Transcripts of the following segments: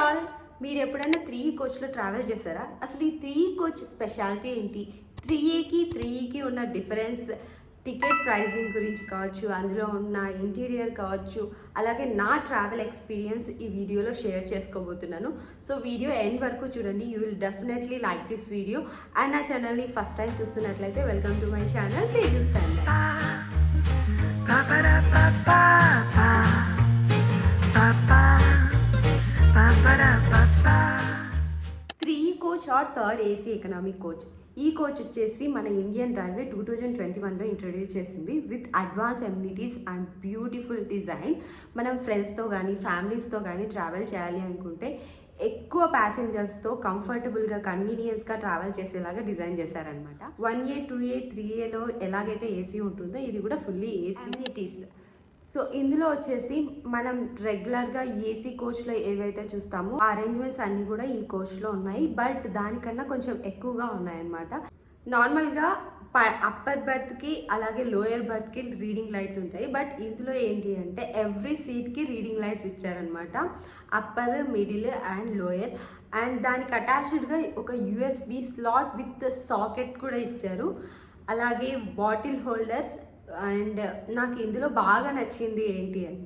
All మీరు ఎప్పుడైనా three కోచ్లో travel చేశారా? అసలు ఈ త్రీ కోచ్ స్పెషాలిటీ ఏంటి? త్రీ ఏకి త్రీ ఈకి ఉన్న డిఫరెన్స్ టికెట్ ప్రైజింగ్ గురించి కావచ్చు అందులో ఉన్న ఇంటీరియర్ కావచ్చు అలాగే నా ట్రావెల్ ఎక్స్పీరియన్స్ ఈ వీడియోలో షేర్ చేసుకోబోతున్నాను. సో వీడియో ఎండ్ వరకు చూడండి. You will definitely like this video and నా ఛానల్ని ఫస్ట్ టైం చూస్తున్నట్లయితే welcome to my channel please short third AC economic coach ఈ కోచ్ వచ్చేసి మన Indian railway two thousand twenty వన్లో ఇంట్రడ్యూస్ చేసింది with advance amenities and beautiful design మనం ఫ్రెండ్స్తో కానీ ఫ్యామిలీస్తో కానీ ట్రావెల్ చేయాలి అనుకుంటే ఎక్కువ ప్యాసింజర్స్తో కంఫర్టబుల్గా కన్వీనియన్స్గా ట్రావెల్ చేసేలాగా డిజైన్ చేశారనమాట one A two A three ఏలో ఎలాగైతే ఏసీ ఉంటుందో ఇది కూడా ఫుల్లీ ఏసీ అమ్యూనిటీస్ సో ఇందులో వచ్చేసి మనం రెగ్యులర్గా ఏసీ కోచ్లో ఏవైతే చూస్తామో ఆ అరేంజ్మెంట్స్ అన్నీ కూడా ఈ కోచ్లో ఉన్నాయి. బట్ దానికన్నా కొంచెం ఎక్కువగా ఉన్నాయన్నమాట. నార్మల్గా అప్పర్ బర్త్కి అలాగే లోయర్ బర్త్కి రీడింగ్ లైట్స్ ఉంటాయి. బట్ ఇందులో ఏంటి అంటే ఎవ్రీ సీట్కి రీడింగ్ లైట్స్ ఇచ్చారనమాట upper middle and lower. And దానికి అటాచ్డ్గా ఒక యూఎస్బి స్లాట్ విత్ సాకెట్ కూడా ఇచ్చారు. అలాగే బాటిల్ హోల్డర్స్ అండ్ నాకు ఇందులో బాగా నచ్చింది ఏంటి అని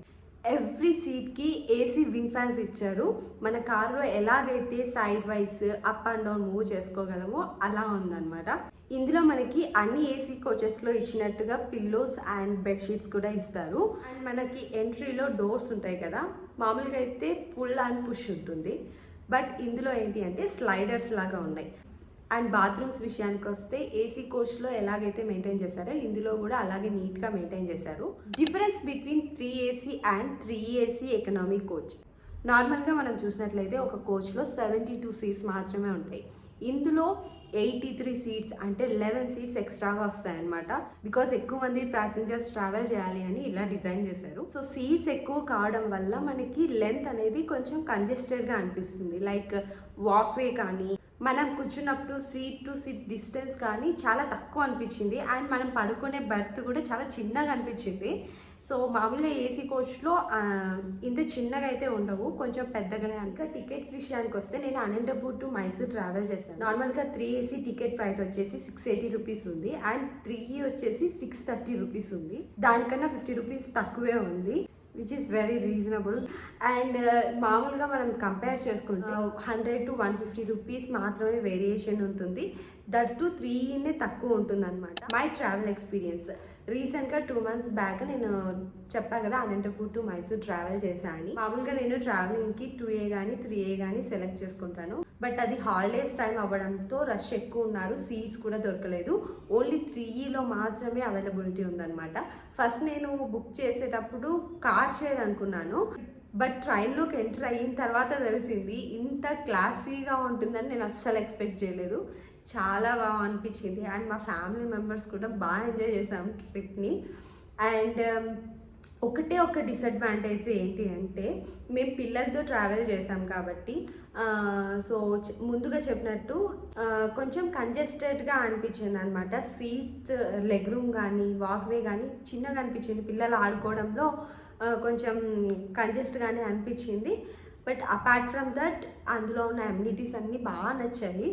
ఎవ్రీ సీట్కి ఏసీ విన్ ఫ్యాన్స్ ఇచ్చారు. మన కార్లో ఎలాగైతే side wise up and down move చేసుకోగలమో అలా ఉందన్నమాట. ఇందులో మనకి అన్ని ఏసీ కోచెస్లో ఇచ్చినట్టుగా పిల్లోస్ అండ్ బెడ్షీట్స్ కూడా ఇస్తారు. అండ్ మనకి ఎంట్రీలో డోర్స్ ఉంటాయి కదా మామూలుగా అయితే పుల్ అండ్ పుష్ ఉంటుంది. బట్ ఇందులో ఏంటి అంటే స్లైడర్స్ లాగా ఉన్నాయి. అండ్ బాత్రూమ్స్ విషయానికి వస్తే ఏసీ కోచ్లో ఎలాగైతే మెయింటైన్ చేశారో ఇందులో కూడా అలాగే నీట్గా మెయింటైన్ చేశారు. Difference between three AC and three AC economic coach. నార్మల్గా మనం చూసినట్లయితే ఒక కోచ్లో సెవెంటీ టూ సీట్స్ మాత్రమే ఉంటాయి. ఇందులో ఎయిటీ త్రీ సీట్స్ అంటే లెవెన్ సీట్స్ ఎక్స్ట్రాగా వస్తాయన్నమాట. బికాస్ ఎక్కువ మంది ప్యాసింజర్స్ ట్రావెల్ చేయాలి అని ఇలా డిజైన్ చేశారు. సో సీట్స్ ఎక్కువ కావడం వల్ల మనకి లెంత్ అనేది కొంచెం కంజెస్టెడ్గా అనిపిస్తుంది. లైక్ వాక్వే కానీ మనం కూర్చున్నప్పుడు సీట్ టు సీట్ డిస్టెన్స్ కానీ చాలా తక్కువ అనిపించింది. అండ్ మనం పడుకునే బర్త్ కూడా చాలా చిన్నగా అనిపించింది. సో మామూలుగా ఏసీ కోచ్లో ఇంత చిన్నగా అయితే ఉండవు. కొంచెం పెద్దగానే ఇంకా టికెట్స్ విషయానికి వస్తే నేను అనంతపూర్ టు మైసూర్ ట్రావెల్ చేశాను. నార్మల్గా త్రీ ఏసీ టికెట్ ప్రైస్ వచ్చేసి సిక్స్ ఎయిటీ రూపీస్ ఉంది. అండ్ త్రీ వచ్చేసి సిక్స్ థర్టీ రూపీస్ ఉంది. దానికన్నా ఫిఫ్టీ రూపీస్ తక్కువే ఉంది. Which is very reasonable and మామూలుగా మనం కంపేర్ చేసుకుంటే hundred to one fifty rupees మాత్రమే వేరియేషన్ ఉంటుంది. దట్ టు త్రీనే తక్కువ ఉంటుంది అనమాట మై ట్రావెల్ ఎక్స్పీరియన్స్ రీసెంట్గా టూ మంత్స్ బ్యాక్ నేను చెప్పాను కదా అనంతపూర్ టు మైసూర్ ట్రావెల్ చేశాను అని. మామూలుగా నేను ట్రావెలింగ్కి టూ ఏ కానీ త్రీ ఏ కానీ సెలెక్ట్ చేసుకుంటాను. బట్ అది హాలిడేస్ టైం అవ్వడంతో రష్ ఎక్కువ ఉన్నారు. సీట్స్ కూడా దొరకలేదు. ఓన్లీ త్రీలో e మాత్రమే అవైలబిలిటీ ఉందన్నమాట. ఫస్ట్ నేను బుక్ చేసేటప్పుడు కార్ షేర్ అనుకున్నాను బట్ ట్రైన్లోకి ఎంటర్ అయిన తర్వాత తెలిసింది ఇంత క్లాసీగా ఉంటుందని నేను అస్సలు ఎక్స్పెక్ట్ చేయలేదు. చాలా బాగా అనిపించింది. అండ్ మా ఫ్యామిలీ మెంబర్స్ కూడా బాగా ఎంజాయ్ చేసాం ట్రిప్ని. అండ్ um, ఒకటే ఒక డిసడ్వాంటేజ్ ఏంటి అంటే మేము పిల్లలతో ట్రావెల్ చేసాం కాబట్టి సో ముందుగా చెప్పినట్టు కొంచెం కంజెస్టెడ్గా అనిపించింది అనమాట సీట్ లెగ్ రూమ్ కానీ వాక్వే కానీ చిన్నగా అనిపించింది. పిల్లలు ఆడుకోవడంలో కొంచెం కంజెస్ట్గానే అనిపించింది. బట్ అపార్ట్ ఫ్రమ్ దట్ అందులో ఉన్న అమ్యూనిటీస్ అన్నీ బాగా నచ్చాయి.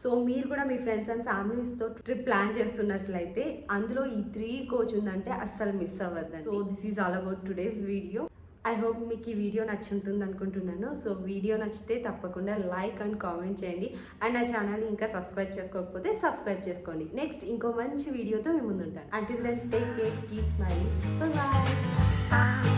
సో మీరు కూడా మీ ఫ్రెండ్స్ అండ్ ఫ్యామిలీస్తో ట్రిప్ ప్లాన్ చేస్తున్నట్లయితే అందులో ఈ త్రీ కోచ్ ఉందంటే అస్సలు మిస్ అవ్వద్దు so this is all about today's video I hope మీకు ఈ వీడియో నచ్చుంటుంది అనుకుంటున్నాను. సో వీడియో నచ్చితే తప్పకుండా లైక్ అండ్ కామెంట్ చేయండి. అండ్ నా ఛానల్ని ఇంకా సబ్స్క్రైబ్ చేసుకోకపోతే సబ్స్క్రైబ్ చేసుకోండి. నెక్స్ట్ ఇంకో మంచి వీడియోతో మేము ముందుంటాను. Until then take care keep smiling bye